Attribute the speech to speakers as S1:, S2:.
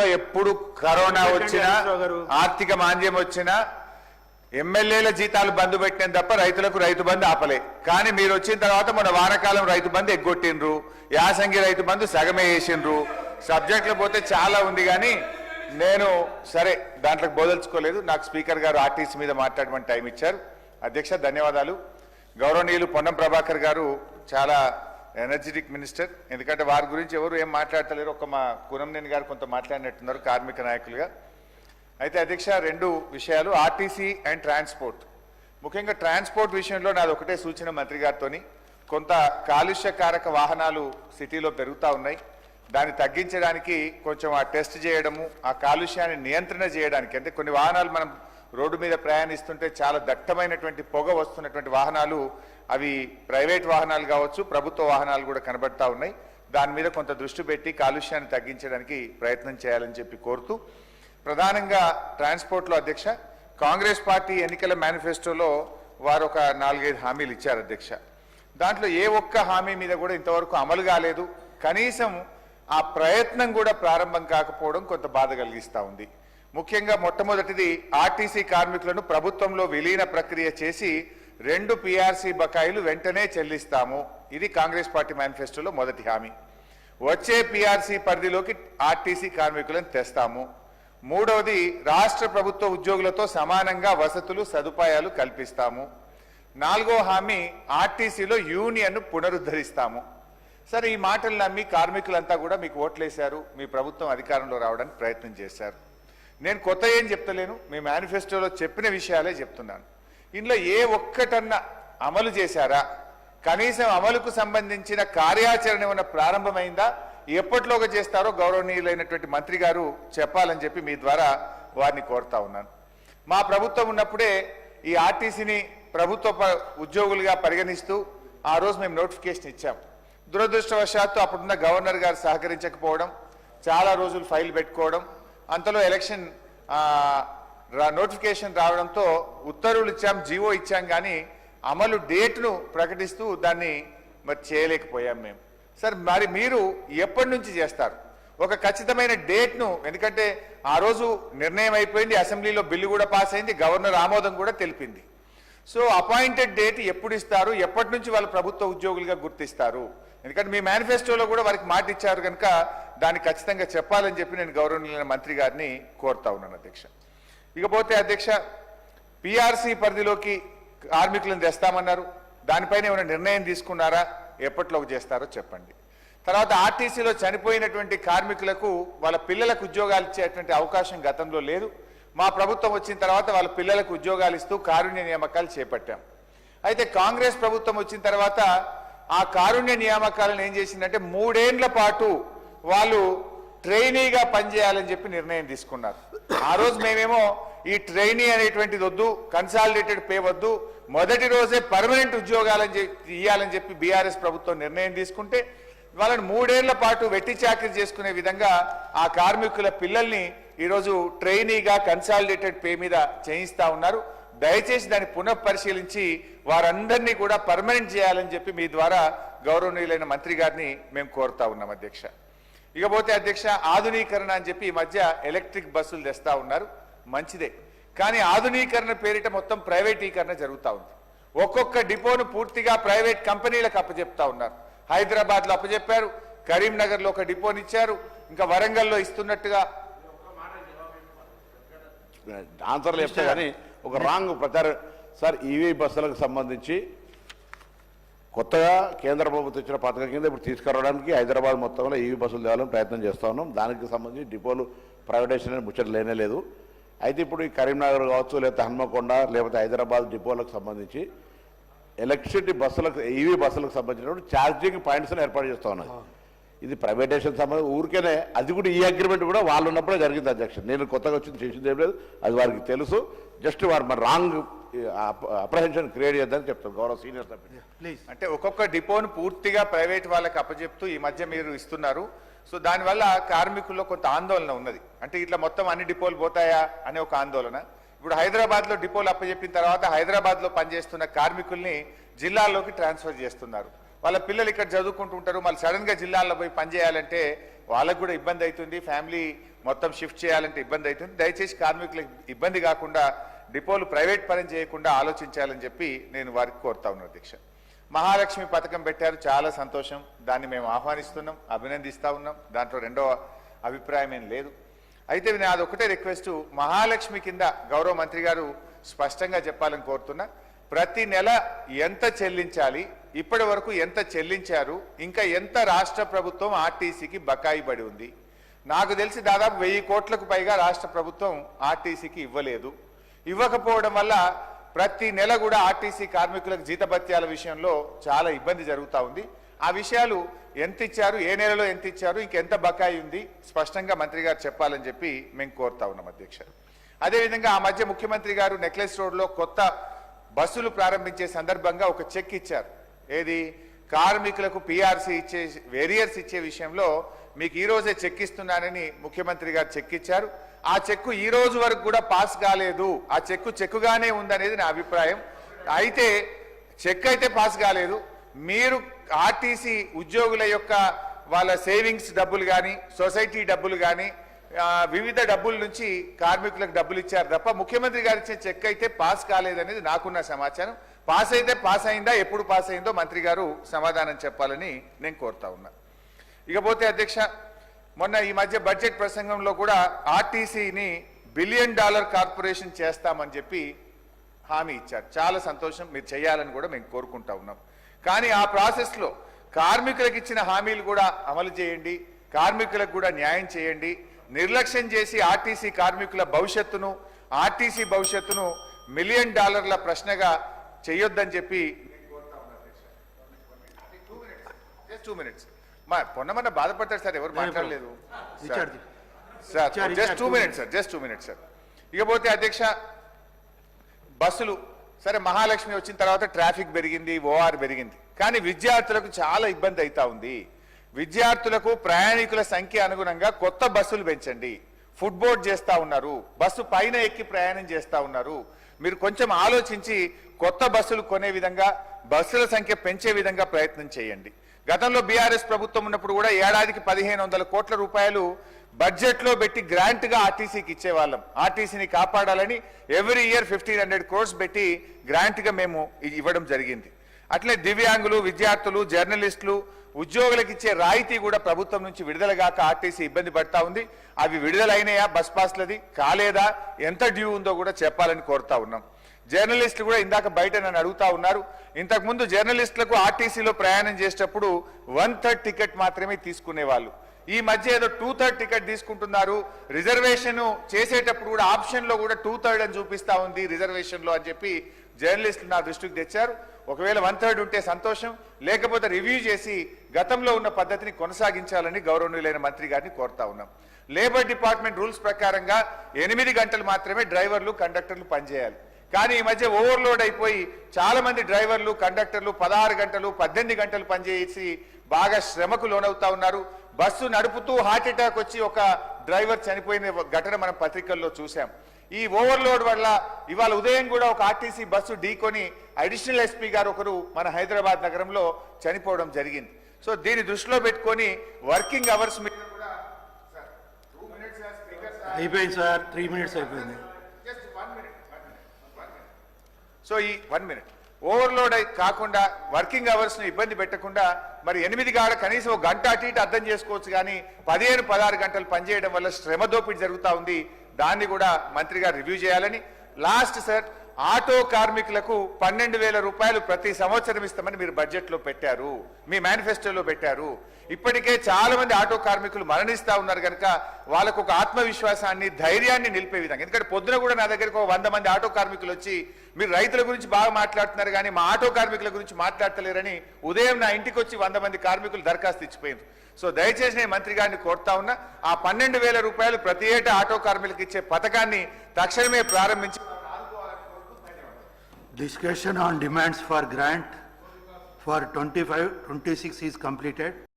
S1: ప్రభుత్వంలో ఎప్పుడు కరోనా వచ్చినా ఆర్థిక మాంద్యం వచ్చినా ఎమ్మెల్యేల జీతాలు బంద్ పెట్టిన తప్ప రైతులకు రైతు బంధు ఆపలే. కానీ మీరు వచ్చిన తర్వాత మన వానకాలం రైతు బంధు ఎగ్గొట్టిండ్రు యాసంగి రైతు బంధు సగమే వేసిండ్రు. సబ్జెక్టులు పోతే చాలా ఉంది కానీ నేను సరే దాంట్లోకి బోదలుచుకోలేదు. నాకు స్పీకర్ గారు ఆర్టీసీ మీద మాట్లాడమని టైం ఇచ్చారు. అధ్యక్ష ధన్యవాదాలు. గౌరవనీయులు పొన్నం ప్రభాకర్ గారు చాలా ఎనర్జెటిక్ మినిస్టర్. ఎందుకంటే వారి గురించి ఎవరు ఏం మాట్లాడతలేరు. ఒక మా కురంనేని గారు కొంత మాట్లాడినట్టున్నారు కార్మిక నాయకులుగా. అయితే అధ్యక్ష రెండు విషయాలు ఆర్టీసీ అండ్ ట్రాన్స్పోర్ట్. ముఖ్యంగా ట్రాన్స్పోర్ట్ విషయంలో నాది ఒకటే సూచన మంత్రి గారితోని. కొంత కాలుష్యకారక వాహనాలు సిటీలో పెరుగుతూ ఉన్నాయి. దాన్ని తగ్గించడానికి కొంచెం ఆ టెస్ట్ చేయడము ఆ కాలుష్యాన్ని నియంత్రణ చేయడానికి. అంటే కొన్ని వాహనాలు మనం రోడ్డు మీద ప్రయాణిస్తుంటే చాలా దట్టమైనటువంటి పొగ వస్తున్నటువంటి వాహనాలు అవి ప్రైవేట్ వాహనాలు కావచ్చు ప్రభుత్వ వాహనాలు కూడా కనబడతా ఉన్నాయి. దాని మీద కొంత దృష్టి పెట్టి కాలుష్యాన్ని తగ్గించడానికి ప్రయత్నం చేయాలని చెప్పి కోరుతూ ప్రధానంగా ట్రాన్స్పోర్ట్లో అధ్యక్ష కాంగ్రెస్ పార్టీ ఎన్నికల మేనిఫెస్టోలో వారు ఒక నాలుగైదు హామీలు ఇచ్చారు అధ్యక్ష. దాంట్లో ఏ ఒక్క హామీ మీద కూడా ఇంతవరకు అమలు కాలేదు. కనీసం ఆ ప్రయత్నం కూడా ప్రారంభం కాకపోవడం కొంత బాధ కలిగిస్తూ ఉంది. ముఖ్యంగా మొట్టమొదటిది ఆర్టీసీ కార్మికులను ప్రభుత్వంలో విలీన ప్రక్రియ చేసి రెండు పీఆర్సీ బకాయిలు వెంటనే చెల్లిస్తాము. ఇది కాంగ్రెస్ పార్టీ మేనిఫెస్టోలో మొదటి హామీ. వచ్చే పీఆర్సీ పరిధిలోకి ఆర్టీసీ కార్మికులను తెస్తాము. మూడవది రాష్ట్ర ప్రభుత్వ ఉద్యోగులతో సమానంగా వసతులు సదుపాయాలు కల్పిస్తాము. నాలుగో హామీ ఆర్టీసీలో యూనియన్ను పునరుద్ధరిస్తాము. సరే ఈ మాటలు నమ్మి కార్మికులంతా కూడా మీకు ఓట్లేశారు. మీ ప్రభుత్వం అధికారంలో రావడానికి ప్రయత్నం చేశారు. నేను కొత్త ఏం చెప్తలేను. మీ మేనిఫెస్టోలో చెప్పిన విషయాలే చెప్తున్నాను. ఇందులో ఏ ఒక్కటన్నా అమలు చేశారా? కనీసం అమలుకు సంబంధించిన కార్యాచరణ ఏమైనా ప్రారంభమైందా? ఎప్పటిలోగా చేస్తారో గౌరవనీయులైనటువంటి మంత్రి గారు చెప్పాలని చెప్పి మీ ద్వారా వారిని కోరుతా ఉన్నాను. మా ప్రభుత్వం ఉన్నప్పుడే ఈ ఆర్టీసీని ప్రభుత్వ ప- ఉద్యోగులుగా పరిగణిస్తూ ఆ రోజు మేము నోటిఫికేషన్ ఇచ్చాం. దురదృష్టవశాత్తు అప్పుడున్న గవర్నర్ గారు సహకరించకపోవడం చాలా రోజులు ఫైల్ పెట్టుకోవడం అంతలో ఎలక్షన్ నోటిఫికేషన్ రావడంతో ఉత్తర్వులు ఇచ్చాం జీవో ఇచ్చాం కానీ అమలు డేట్ను ప్రకటిస్తూ దాన్ని మరి చేయలేకపోయాం మేము. సార్ మరి మీరు ఎప్పటి నుంచి చేస్తారు? ఒక ఖచ్చితమైన డేట్ను ఎందుకంటే ఆ రోజు నిర్ణయం అయిపోయింది అసెంబ్లీలో బిల్లు కూడా పాస్ అయింది గవర్నర్ ఆమోదం కూడా తెలిపింది. సో అపాయింటెడ్ డేట్ ఎప్పుడు ఇస్తారు? ఎప్పటి నుంచి వాళ్ళు ప్రభుత్వ ఉద్యోగులుగా గుర్తిస్తారు? ఎందుకంటే మీ మేనిఫెస్టోలో కూడా వారికి మాట ఇచ్చారు కనుక దాన్ని ఖచ్చితంగా చెప్పాలని చెప్పి నేను గౌరవనీయులైన మంత్రి గారిని కోరుతా ఉన్నాను అధ్యక్ష. ఇకపోతే అధ్యక్ష పిఆర్సీ పరిధిలోకి కార్మికులను తెస్తామన్నారు. దానిపైన ఏమైనా నిర్ణయం తీసుకున్నారా? ఎప్పట్లోకి చేస్తారో చెప్పండి. తర్వాత ఆర్టీసీలో చనిపోయినటువంటి కార్మికులకు వాళ్ళ పిల్లలకు ఉద్యోగాలు ఇచ్చేటువంటి అవకాశం గతంలో లేదు. మా ప్రభుత్వం వచ్చిన తర్వాత వాళ్ళ పిల్లలకు ఉద్యోగాలు ఇస్తూ కారుణ్య నియామకాలు చేపట్టాం. అయితే కాంగ్రెస్ ప్రభుత్వం వచ్చిన తర్వాత ఆ కారుణ్య నియామకాలను ఏం చేసిందంటే మూడేండ్ల పాటు వాళ్ళు ట్రైనీగా పనిచేయాలని చెప్పి నిర్ణయం తీసుకున్నారు. ఆ రోజు మేమేమో ఈ ట్రైనీ అనేటువంటిది వద్దు కన్సాలిడేటెడ్ పే వద్దు మొదటి రోజే పర్మనెంట్ ఉద్యోగాలని చెప్పి ఇవ్వాలని చెప్పి బీఆర్ఎస్ ప్రభుత్వం నిర్ణయం తీసుకుంటే వాళ్ళని మూడేళ్ళ పాటు వెట్టి చాకరీ చేసుకునే విధంగా ఆ కార్మికుల పిల్లల్ని ఈరోజు ట్రైనీగా కన్సాలిడేటెడ్ పే మీద చేయిస్తా ఉన్నారు. దయచేసి దాన్ని పునఃపరిశీలించి వారందరినీ కూడా పర్మనెంట్ చేయాలని చెప్పి మీ ద్వారా గౌరవనీయులైన మంత్రి గారిని మేము కోరుతా ఉన్నాం అధ్యక్ష. ఇకపోతే అధ్యక్ష ఆధునీకరణ అని చెప్పి ఈ మధ్య ఎలక్ట్రిక్ బస్సులు తెస్తా ఉన్నారు. మంచిదే. కానీ ఆధునీకరణ పేరిట మొత్తం ప్రైవేటీకరణ జరుగుతూ ఉంది. ఒక్కొక్క డిపోను పూర్తిగా ప్రైవేట్ కంపెనీలకు అప్పచెప్తా ఉన్నారు. హైదరాబాద్లో అప్పచెప్పారు కరీంనగర్లో ఒక డిపోని ఇచ్చారు ఇంకా వరంగల్లో ఇస్తున్నట్టుగా
S2: ఆన్సర్లు చెప్తే కానీ ఒక రాంగ్ ప్రచారం. సార్ ఈవీ బస్సులకు సంబంధించి కొత్తగా కేంద్ర ప్రభుత్వం ఇచ్చిన పథకం కింద ఇప్పుడు తీసుకురావడానికి హైదరాబాద్ మొత్తంలో ఈవీ బస్సులు తేవాలని ప్రయత్నం చేస్తూ ఉన్నాం. దానికి సంబంధించి డిపోలు ప్రైవేటైజేషన్ ముచ్చట లేనే లేదు. అయితే ఇప్పుడు ఈ కరీంనగర్ కావచ్చు లేకపోతే హన్మకొండ లేకపోతే హైదరాబాద్ డిపోలకు సంబంధించి ఎలక్ట్రిసిటీ బస్సులకు ఈవీ బస్సులకు సంబంధించినప్పుడు ఛార్జింగ్ పాయింట్స్ని ఏర్పాటు చేస్తూ ఉన్నాయి ఇది ప్రైవేటైజేషన్ సంబంధం ఊరికేనే అది కూడా ఈ అగ్రిమెంట్ కూడా వాళ్ళు ఉన్నప్పుడే జరిగింది అధ్యక్షుడు నేను కొత్తగా వచ్చింది చేసింది ఏం లేదు అది వారికి తెలుసు. జస్ట్ వారు మరి రాంగ్ అప్రహెన్షన్ క్రియేట్ చేద్దని చెప్తారు గౌరవ సీనియర్ సభ్యులు
S1: అంటే ఒక్కొక్క డిపోను పూర్తిగా ప్రైవేట్ వాళ్ళకి అప్పచెప్తూ ఈ మధ్య మీరు ఇస్తున్నారు. సో దానివల్ల కార్మికుల్లో కొంత ఆందోళన ఉన్నది. అంటే ఇట్లా మొత్తం అన్ని డిపోలు పోతాయా అనే ఒక ఆందోళన. ఇప్పుడు హైదరాబాద్లో డిపోలు అప్పచెప్పిన తర్వాత హైదరాబాద్లో పనిచేస్తున్న కార్మికుల్ని జిల్లాల్లోకి ట్రాన్స్ఫర్ చేస్తున్నారు. వాళ్ళ పిల్లలు ఇక్కడ చదువుకుంటూ ఉంటారు. మళ్ళీ సడన్గా జిల్లాల్లో పోయి పనిచేయాలంటే వాళ్ళకు కూడా ఇబ్బంది అవుతుంది. ఫ్యామిలీ మొత్తం షిఫ్ట్ చేయాలంటే ఇబ్బంది అవుతుంది. దయచేసి కార్మికులకు ఇబ్బంది కాకుండా డిపోలు ప్రైవేట్ పరం చేయకుండా ఆలోచించాలని చెప్పి నేను వారికి కోరుతా ఉన్నాను అధ్యక్ష. మహాలక్ష్మి పథకం పెట్టారు చాలా సంతోషం. దాన్ని మేము ఆహ్వానిస్తున్నాం అభినందిస్తూ ఉన్నాం. దాంట్లో రెండో అభిప్రాయం ఏం లేదు. అయితే నాది ఒకటే రిక్వెస్ట్ మహాలక్ష్మి కింద గౌరవ మంత్రి గారు స్పష్టంగా చెప్పాలని కోరుతున్నా. ప్రతి నెల ఎంత చెల్లించాలి ఇప్పటి వరకు ఎంత చెల్లించారు ఇంకా ఎంత రాష్ట్ర ప్రభుత్వం ఆర్టీసీకి బకాయి పడి ఉంది. నాకు తెలిసి దాదాపు వెయ్యి కోట్లకు పైగా రాష్ట్ర ప్రభుత్వం ఆర్టీసీకి ఇవ్వలేదు. ఇవ్వకపోవడం వల్ల ప్రతి నెల కూడా ఆర్టీసీ కార్మికులకు జీతభత్యాల విషయంలో చాలా ఇబ్బంది జరుగుతూ ఉంది. ఆ విషయాలు ఎంత ఇచ్చారు ఏ నెలలో ఎంత ఇచ్చారు ఇంకెంత బకాయి ఉంది స్పష్టంగా మంత్రి గారు చెప్పాలని చెప్పి మేము కోరుతా ఉన్నాం అధ్యక్ష. అదేవిధంగా ఆ మధ్య ముఖ్యమంత్రి గారు నెక్లెస్ రోడ్లో కొత్త బస్సులు ప్రారంభించే సందర్భంగా ఒక చెక్ ఇచ్చారు. ఏది? కార్మికులకు పిఆర్సీ ఇచ్చే వేరియర్స్ ఇచ్చే విషయంలో మీకు ఈరోజే చెక్ ఇస్తున్నానని ముఖ్యమంత్రి గారు చెక్ ఇచ్చారు. ఆ చెక్కు ఈ రోజు వరకు కూడా పాస్ కాలేదు. ఆ చెక్కు చెక్కుగానే ఉందనేది నా అభిప్రాయం. అయితే చెక్ అయితే పాస్ కాలేదు. మీరు ఆర్టీసీ ఉద్యోగుల యొక్క వాళ్ళ సేవింగ్స్ డబ్బులు కానీ సొసైటీ డబ్బులు కానీ వివిధ డబ్బుల నుంచి కార్మికులకు డబ్బులు ఇచ్చారు తప్ప ముఖ్యమంత్రి గారు ఇచ్చే చెక్ అయితే పాస్ కాలేదనేది నాకున్న సమాచారం. పాస్ అయితే పాస్ అయిందా ఎప్పుడు పాస్ అయిందో మంత్రి గారు సమాధానం చెప్పాలని నేను కోరుతా ఉన్నా. ఇకపోతే అధ్యక్ష మొన్న ఈ మధ్య బడ్జెట్ ప్రసంగంలో కూడా ఆర్టీసీని బిలియన్ డాలర్ కార్పొరేషన్ చేస్తామని చెప్పి హామీ ఇచ్చారు. చాలా సంతోషం. మీరు చేయాలని కూడా మేము కోరుకుంటా ఉన్నాం. కానీ ఆ ప్రాసెస్లో కార్మికులకు ఇచ్చిన హామీలు కూడా అమలు చేయండి. కార్మికులకు కూడా న్యాయం చేయండి. నిర్లక్ష్యం చేసి ఆర్టీసీ కార్మికుల భవిష్యత్తును ఆర్టీసీ భవిష్యత్తును మిలియన్ డాలర్ల ప్రశ్నగా చేయొద్దని చెప్పి టూ మినిట్స్ మా పొన్నమన్న బాధపడతారు సార్ ఎవరు మాట్లాడలేదు. Sir just two minutes sir just two minutes sir ఇకపోతే అధ్యక్ష బస్సులు సరే మహాలక్ష్మి వచ్చిన తర్వాత ట్రాఫిక్ పెరిగింది ఓఆర్ పెరిగింది. కానీ విద్యార్థులకు చాలా ఇబ్బంది అవుతా ఉంది. విద్యార్థులకు ప్రయాణికుల సంఖ్య అనుగుణంగా కొత్త బస్సులు పెంచండి. ఫుట్బోర్డ్ చేస్తా ఉన్నారు. బస్సు పైన ఎక్కి ప్రయాణం చేస్తా ఉన్నారు. మీరు కొంచెం ఆలోచించి కొత్త బస్సులు కొనే విధంగా బస్సుల సంఖ్య పెంచే విధంగా ప్రయత్నం చేయండి. గతంలో బీఆర్ఎస్ ప్రభుత్వం ఉన్నప్పుడు కూడా ఏడాదికి పదిహేను వందల కోట్ల రూపాయలు బడ్జెట్లో పెట్టి గ్రాంట్గా ఆర్టీసీకి ఇచ్చేవాళ్ళం. ఆర్టీసీని కాపాడాలని every year fifteen hundred crores పెట్టి గ్రాంట్గా మేము ఇవ్వడం జరిగింది. అట్లే దివ్యాంగులు విద్యార్థులు జర్నలిస్టులు ఉద్యోగులకు ఇచ్చే రాయితీ కూడా ప్రభుత్వం నుంచి విడుదలగాక ఆర్టీసీ ఇబ్బంది పడతా ఉంది. అవి విడుదలైనాయా? బస్ పాస్లది కాలేదా? ఎంత డ్యూ ఉందో కూడా చెప్పాలని కోరుతా ఉన్నాం. జర్నలిస్టులు కూడా ఇందాక బయట నన్ను అడుగుతా ఉన్నారు. ఇంతకుముందు జర్నలిస్టులకు ఆర్టీసీలో ప్రయాణం చేసేటప్పుడు వన్ థర్డ్ టికెట్ మాత్రమే తీసుకునేవాళ్ళు. ఈ మధ్య ఏదో టూ థర్డ్ టికెట్ తీసుకుంటున్నారు. రిజర్వేషన్ చేసేటప్పుడు కూడా ఆప్షన్లో కూడా టూ థర్డ్ అని చూపిస్తా ఉంది రిజర్వేషన్లో అని చెప్పి జర్నలిస్టులు నా దృష్టికి తెచ్చారు. ఒకవేళ వన్ థర్డ్ ఉంటే సంతోషం. లేకపోతే రివ్యూ చేసి గతంలో ఉన్న పద్ధతిని కొనసాగించాలని గౌరవనీయులైన మంత్రి గారిని కోరుతా ఉన్నాం. లేబర్ డిపార్ట్మెంట్ రూల్స్ ప్రకారంగా ఎనిమిది గంటలు మాత్రమే డ్రైవర్లు కండక్టర్లు పనిచేయాలి. కానీ ఈ మధ్య ఓవర్లోడ్ అయిపోయి చాలా మంది డ్రైవర్లు కండక్టర్లు పదహారు గంటలు పద్దెనిమిది గంటలు పనిచేసి బాగా శ్రమకు లోనవుతా ఉన్నారు. బస్సు నడుపుతూ హార్ట్ అటాక్ వచ్చి ఒక డ్రైవర్ చనిపోయిన ఘటన మనం పత్రికల్లో చూసాం ఈ ఓవర్లోడ్ వల్ల ఇవాళ ఉదయం కూడా ఒక ఆర్టీసీ బస్సు ఢీకొని అడిషనల్ ఎస్పీ గారు ఒకరు మన హైదరాబాద్ నగరంలో చనిపోవడం జరిగింది. సో దీన్ని దృష్టిలో పెట్టుకొని వర్కింగ్ అవర్స్ మీద కూడా
S3: అయిపోయింది సార్ త్రీ మినిట్స్ అయిపోయింది.
S1: సో ఈ వన్ మినిట్. ఓవర్లోడ్ అయి కాకుండా వర్కింగ్ అవర్స్ను ఇబ్బంది పెట్టకుండా మరి ఎనిమిది కాడ కనీసం ఒక గంట అటు ఇటు అర్థం చేసుకోవచ్చు కానీ పదిహేను పదహారు గంటలు పనిచేయడం వల్ల శ్రమ దోపిడీ జరుగుతా ఉంది. దాన్ని కూడా మంత్రి గారు రివ్యూ చేయాలని. లాస్ట్ సార్ ఆటో కార్మికులకు పన్నెండు వేల రూపాయలు ప్రతి సంవత్సరం ఇస్తామని మీరు బడ్జెట్లో పెట్టారు. మీ మేనిఫెస్టోలో పెట్టారు. ఇప్పటికే చాలా మంది ఆటో కార్మికులు మరణిస్తూ ఉన్నారు కనుక వాళ్ళకు ఒక ఆత్మవిశ్వాసాన్ని ధైర్యాన్ని నిలిపే విధంగా. ఎందుకంటే పొద్దున కూడా నా దగ్గరకు ఒక వంద మంది ఆటో కార్మికులు వచ్చి మీరు రైతుల గురించి బాగా మాట్లాడుతున్నారు కానీ మా ఆటో కార్మికుల గురించి మాట్లాడతలేరని ఉదయం నా ఇంటికి వచ్చి వంద మంది కార్మికులు దరఖాస్తు ఇచ్చిపోయారు సో దయచేసి నేను మంత్రి గారిని కోరుతా ఉన్నా ఆ పన్నెండు వేల రూపాయలు ప్రతి ఏటా ఆటో కార్మికులకు ఇచ్చే పథకాన్ని తక్షణమే ప్రారంభించి
S3: Discussion on demands for grant for 25, 26 is completed.